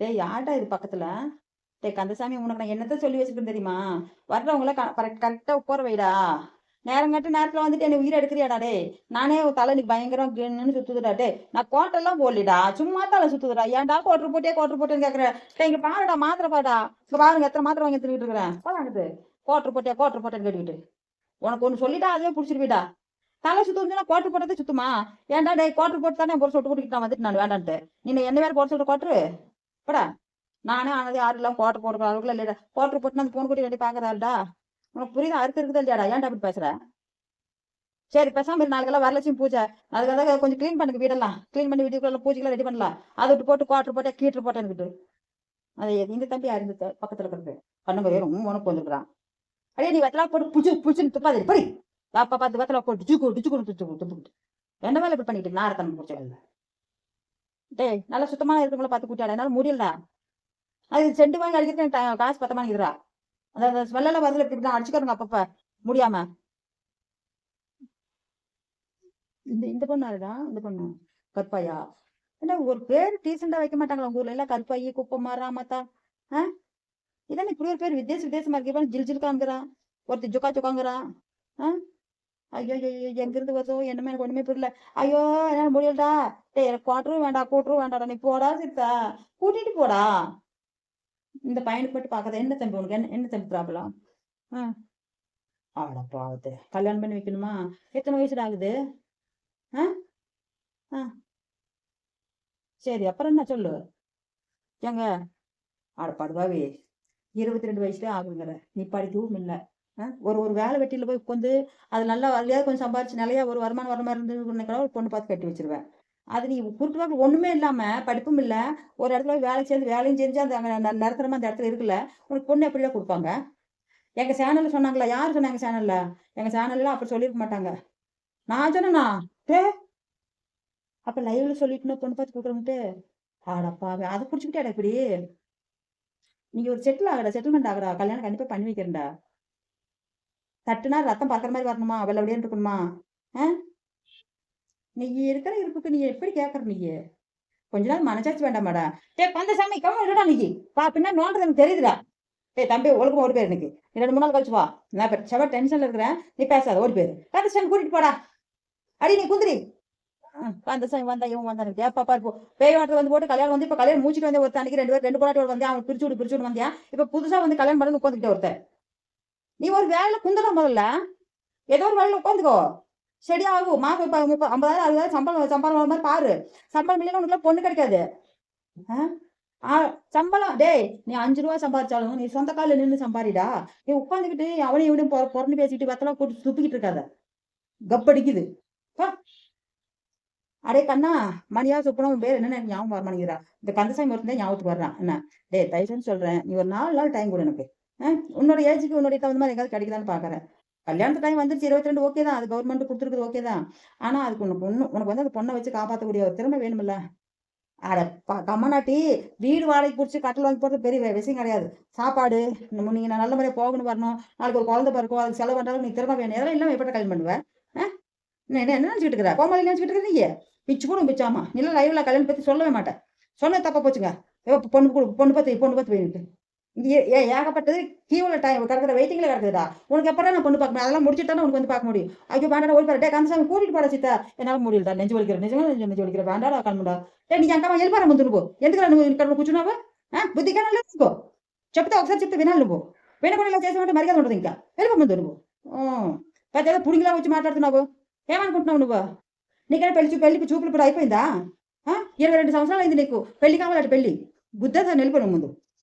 டேய் யார்டா இது பக்கத்துல? டேய் கந்தசாமி உனக்கு நான் என்னத்த சொல்லி வச்சிருக்கேன் தெரியுமா? வர்றவங்கள கரெக்டா உட்கார வைடா. நேரம் கட்ட நேரத்துல வந்துட்டு என்ன உயிரை எடுக்கிறியாடா டே நானே தலை எனக்கு பயங்கரம் கென்னு சுத்துதுடா டே நான் கோட்டெல்லாம் போடலிடா. சும்மா தலை சுத்துதுடா. ஏன்டா கோட்டர் போட்டே கோட்டர் போட்டேன்னு கேக்குறேன் டேய் இங்க பாருடா மாத்திரை பாடா இங்க பாருங்க எத்தனை மாத்திரை வாங்கி எடுத்துக்கிட்டு இருக்கிறேன் போடாங்குது கோட்டர் போட்டே கோட்டர் போட்டேன்னு கேட்டுக்கிட்டு. உனக்கு ஒன்று சொல்லிட்டா அதுவே பிடிச்சிருப்பீடா தலை சுத்துனா கோட்டர் போட்டதே சுத்துமா? ஏன்டா டே கோட்டர் போட்டு தானே பொருள் சொட்டு கூட்டிட்டு நான் வந்துட்டு நான் வேண்டான்ட்டு. நீ என்ன வேற போட்டு சொல்ற கோட்டரு? போடா. நானே ஆனது யாரும் இல்லாம போட்டு போடுற அளவுக்குலாம் இல்லைடா. கோட்டர் போட்டுன்னு அந்த பொண்ணு கூட்டி ரெடி பாக்குறாருடா உனக்கு புரியுது? அறுத்து இருக்குதா இல்லையாடா ஏன்டா அப்படி பேசுற? சரி பேசாம நாளைக்கெல்லாம் வரலட்சுமி பூஜை. அதுக்காக கொஞ்சம் க்ளீன் பண்ணுங்க வீடெல்லாம். க்ளீன் பண்ணி வீட்டுக்குள்ள பூஜைக்கெல்லாம் ரெடி பண்ணலாம். அதை விட்டு போட்டு குவாட்டர் போட்டே கீட்டர் போட்டேன்னுக்கிட்டு அது இந்த தம்பி அறிந்து பக்கத்துல இருக்கிறது. பண்ணுங்க வேறும் உனக்கு வந்துருக்கான் அடே நீ வெத்தலா போட்டு புடிச்சு புடிச்சுன்னு துப்பாது. படி. பாப்பா பார்த்து வெத்தலா போட்டு. டிச்சுக்கு டிச்சுக்கு டிச்சுக்கு துப்புக்கிட்டு என்ன வேலை இப்படி பண்ணிட்டு நாரத்தனம் பிடிச்சது டேய் நல்லா சுத்தமான இருக்கவங்கள பார்த்து கூட்டாடா என்னால் முடியலடா. அது செண்டு வாங்கி அடிக்கிறது காசு பத்த இருக்கிறா அந்த அந்த ஸ்மெல்லாம் வரதுல இப்படி இப்படி அடிச்சுக்கிறோங்க அப்பப்ப. முடியாம. இந்த இந்த பொண்ணு இந்த பொண்ணு கற்பாயா என்ன ஒரு பேர் டீசெண்டா வைக்க மாட்டாங்களா உங்க ஊர்ல? எல்லாம் கற்பாயி குப்பமா ராமத்தா? ஆ? இதானே இப்படி ஒரு பேர் வித்தியாச வித்தியாசமா இருக்கு. ஜில் ஜில்காங்கிறான் ஒருத்தர் ஜுக்கா ஜுக்காங்கிறான் ஆ? ஐயோ ஐயோ எங்கிருந்து வருதோ என்னமே எனக்கு ஒண்ணுமே புரியல. ஐயோ என்ன முடியலடா. டேய் எனக்கு குவாட்டரும் வேண்டாம் கூட்டரும் வேண்டாடா நீ போடா சித்தா. கூட்டிட்டு போடா. இந்த பையனுக்கு மட்டும் பார்க்காத. என்ன தம்பி உனக்கு? என்ன என்ன தம்பி ப்ராப்ளம் ஆ. ஆடா பாவத்து. கல்யாணம் பண்ணி வைக்கணுமா? எத்தனை வயசுல ஆகுது? ஆ? ஆ. சரி அப்புறம் என்ன சொல்லு? ஏங்க? ஆட படுவாவே இருபத்தி ரெண்டு வயசுல ஆகுங்கிற நீ படிக்கவும் இல்லை. ஒரு ஒரு வேலை வெட்டியில் போய் உட்காந்து அது நல்லா வரலையாவது கொஞ்சம் சம்பாரிச்சு நிலையா ஒரு வருமானம் வர மாதிரி இருந்து ஒரு பொண்ணு பார்த்து கட்டி வச்சிருவேன். அது நீ குருட்டு பார்க்க ஒன்றுமே இல்லாமல் படிப்பும் இல்லை ஒரு இடத்துல போய் வேலை சேர்ந்து வேலையும் செஞ்சு அந்த அங்கே ந- அந்த இடத்துல இருக்குல்ல உனக்கு பொண்ணு எப்படிலாம் கொடுப்பாங்க? எங்கள் சேனலில் சொன்னாங்களா யார் சொன்னாங்க சேனலில் எங்கள் சேனலில் அப்படி சொல்லியிருக்க மாட்டாங்க. நான் சொன்னேண்ணா டே! அப்போ லைவ்ல சொல்லிட்டு பொண்ணு பார்த்து கொடுக்குறோம்ட்டு ஆடப்பா அதை புடிச்சுக்கிட்டேடா இப்படி. நீங்கள் ஒரு செட்டில் ஆகடா செட்டில்மெண்ட் ஆகடா கல்யாணம் கண்டிப்பாக பண்ணி வைக்கிறேன்டா. தட்டுனா ரத்தம் பறக்கிற மாதிரி வரணுமா? வெள்ளவடியே இருக்கணுமா? ஆ? நீ இருக்கிற இருப்புக்கு நீ எப்படி கேட்குற நீ? கொஞ்ச நாள் மனசாச்சு வேண்டாமாடா டே கந்தசாமி கவனம் இல்லடா நீ. பா பின்னா நோண்டது எனக்கு தெரியுதுடா. டே தம்பி ஒழுக்கமா ஓடி போயிரு எனக்கு. நீ ரெண்டு மூணு நாள் கழிச்சு வா. நான் இப்ப செவ டென்ஷன்ல இருக்கிறேன் நீ பேசாத ஓடி போயிரு. கந்தசாமி கூட்டிட்டு போடா. அடி நீ குந்திரி. ஆ, கந்தசாமி வந்தா இவன் வந்தான் ஏப்பா பாரு பேய் வாட்டர் வந்து போட்டு கல்யாணம் வந்து இப்ப கல்யாணம் மூச்சுட்டு வந்து ஒருத்தன் அன்னைக்கு ரெண்டு பேர் ரெண்டு பொண்ணாட்டோட வந்து அவன் பிரிச்சு விட்டு பிரிச்சு விட்டு வந்தியா? இப்ப புதுசா வந்து கல்யாணம் பண்ணி உட்காந்துக்கிட்டே ஒருத்தன். நீ ஒரு வேலையில குந்தன முதல்ல. ஏதோ ஒரு வேலையில உட்காந்துக்கோ. சரியாகும். மாசம் இப்போ முப்பது ஐம்பதாயிரம் அறுபதாயிரம் சம்பளம் சம்பளம் வர மாதிரி பாரு. சம்பளம் இல்லைன்னா உனக்குலாம் பொண்ணு கிடைக்காது. ஆ? ஆ, சம்பளம் டேய் நீ அஞ்சு ரூபா சம்பாதிச்சாலும் நீ சொந்த காலில் நின்று சம்பாரிடா. நீ உட்காந்துக்கிட்டு அவனையும் இவனையும் பொற பொறந்து பேசிக்கிட்டு வெத்தலாம் போட்டு துப்பிக்கிட்டு இருக்காத. கப்படிக்குது. அடே கண்ணா மணியா சுப்பனம் உன் பேர் என்ன ஞாபகம் வர மாட்டேங்கிறா இந்த கந்தசாமி ஒருத்தன் ஞாபகத்துக்கு வர்றான். என்ன? டேய் தயவுசெய்து சொல்றேன். நீ ஒரு நாலு நாள் டைம் கொடு எனக்கு. உன்னோட ஏஜுக்கு உன்னுடைய தகுந்த மாதிரி எங்காவது கிடைக்குதான்னு பாக்குறேன். கல்யாணத்து டைம் வந்துருச்சு இருபத்தி ரெண்டு ஓகே தான். அது கவர்மெண்ட் கொடுத்துருக்குது ஓகே தான். ஆனா அதுக்கு உனக்கு பொண்ணு உனக்கு வந்து அந்த பொண்ணை வச்சு காப்பாற்றக்கூடிய ஒரு திறமை வேணுமில்ல. அட ப- கம்மநாட்டி வீடு வாடகை பிடிச்சி கட்டில் வாங்கி போறது பெரிய விஷயம் கிடையாது. சாப்பாடு நம்ம நீங்க நல்ல முறையாக போகணும் வரணும். நாளைக்கு ஒரு குழந்தை பிறக்கும் அதுக்கு செலவு பண்ணுறாலும் நீ திறமை வேணும். இதெல்லாம் இல்லாம எப்படி கல்யாணம் பண்ணுவேன் ஆ? என்ன என்ன நினைச்சிட்டு இருக்கிற? கோமாளி நினைச்சிட்டு இருக்கிற நீ பிச்சு கூட பிச்சாமா இல்லை லைவ்ல கல்யாணம் பத்தி சொல்லவே மாட்டேன். சொன்ன தப்பா போச்சுங்க. பொண்ணு கொடு பொண்ணு பார்த்து பொண்ணு பார்த்து போயிட்டு ஏகப்பட்டது கீவுல டைம் கிடக்குற வெயிட்டிங்ல கிடக்குதுடா உனக்கு எப்படா நான் பொண்ணு பார்க்க முடியும் அதெல்லாம் முடிச்சுட்டு உனக்கு வந்து பார்க்க முடியும் ஐயோ வேண்டாம் ஓடி பாரு டே கந்தசாமி கூட்டிட்டு போட சித்தா என்னால முடியலடா நெஞ்சு வலிக்கிற நிஜமா நெஞ்சு நெஞ்சு வலிக்கிற வேண்டாடா கிளம்புடா டே நீ ఎంకమా వెళ్ళిపారా ముందు నువ్వు ఎందుకు నువ్వు ఇక్కడ కూర్చున్నావా ఆ? బుద్ధిగా వెళ్ళిపో చెప్తే ఒకసారి చెప్తే వినాలి నువ్వు వినకుండా ఇలా చేసామంటే మర్యాద ఉండదు ఇంకా వెళ్ళిపో ముందు నువ్వు ఆ, పెద్ద పుడిగిలా వచ్చి మాట్లాడుతున్నావు ఏమనుకుంటున్నావు నువ్వు నీకైనా పెళ్లి చూ పెళ్లికి చూపులు ఇప్పుడు అయిపోయిందా ఆ? ఇరవై రెండు సంవత్సరాలు అయింది నీకు పెళ్లి కావాలంటే పెళ్లి బుద్ధ వెళ్ళిపోయిన ముందు